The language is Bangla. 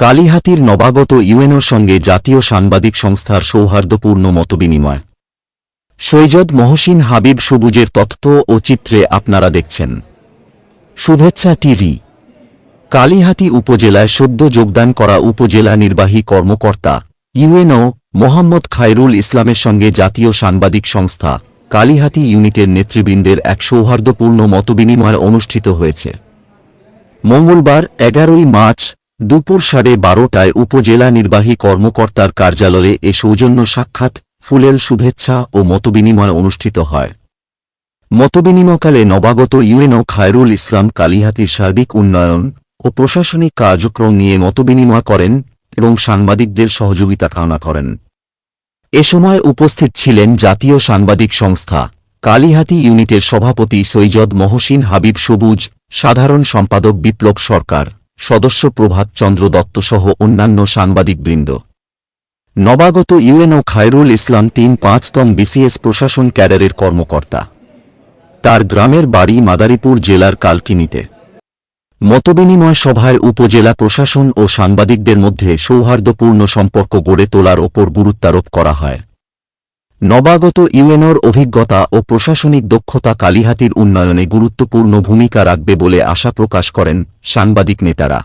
কালিহাতির নবাগত ইউএনওর সঙ্গে জাতীয় সাংবাদিক সংস্থার সৌহার্দ্যপূর্ণ মতবিনিময়। সৈয়দ মহসিন হাবিব সবুজের তথ্য ও চিত্রে আপনারা দেখছেন। শুভেচ্ছা টিভি। কালিহাতি উপজেলায় সদ্য যোগদান করা উপজেলা নির্বাহী কর্মকর্তা ইউএনও মোহাম্মদ খায়রুল ইসলামের সঙ্গে জাতীয় সাংবাদিক সংস্থা কালিহাতি ইউনিটের নেতৃবৃন্দের এক সৌহার্দ্যপূর্ণ মতবিনিময় অনুষ্ঠিত হয়েছে। মঙ্গলবার এগারোই মার্চ দুপুর সাড়ে বারোটায় উপজেলা নির্বাহী কর্মকর্তার কার্যালয়ে এ সৌজন্য সাক্ষাৎ, ফুলেল শুভেচ্ছা ও মতবিনিময় অনুষ্ঠিত হয়। মতবিনিময়কালে নবাগত ইউএনও খায়রুল ইসলাম কালিহাতির সার্বিক উন্নয়ন ও প্রশাসনিক কার্যক্রম নিয়ে মতবিনিময় করেন এবং সাংবাদিকদের সহযোগিতা কামনা করেন। এ সময় উপস্থিত ছিলেন জাতীয় সাংবাদিক সংস্থা কালিহাতি ইউনিটের সভাপতি সৈয়দ মহসিন হাবিব সবুজ, সাধারণ সম্পাদক বিপ্লব সরকার। সদস্য প্রভাত চন্দ্র দত্ত সহ অন্যান্য সাংবাদিকবৃন্দ। নবাগত ইউএনও খায়রুল ইসলাম তিন পাঁচতম বিসিএস প্রশাসন ক্যাডারের কর্মকর্তা। তার গ্রামের বাড়ি মাদারীপুর জেলার কালকিনিতে। মতবিনিময় সভায় উপজেলা প্রশাসন ও সাংবাদিকদের মধ্যে সৌহার্দ্যপূর্ণ সম্পর্ক গড়ে তোলার ওপর গুরুত্বারোপ করা হয়। নবাগত ইউএনওর অভিজ্ঞতা ও প্রশাসনিক দক্ষতা কালিহাতির উন্নয়নে গুরুত্বপূর্ণ ভূমিকা রাখবে বলে আশা প্রকাশ করেন সাংবাদিক নেতারা।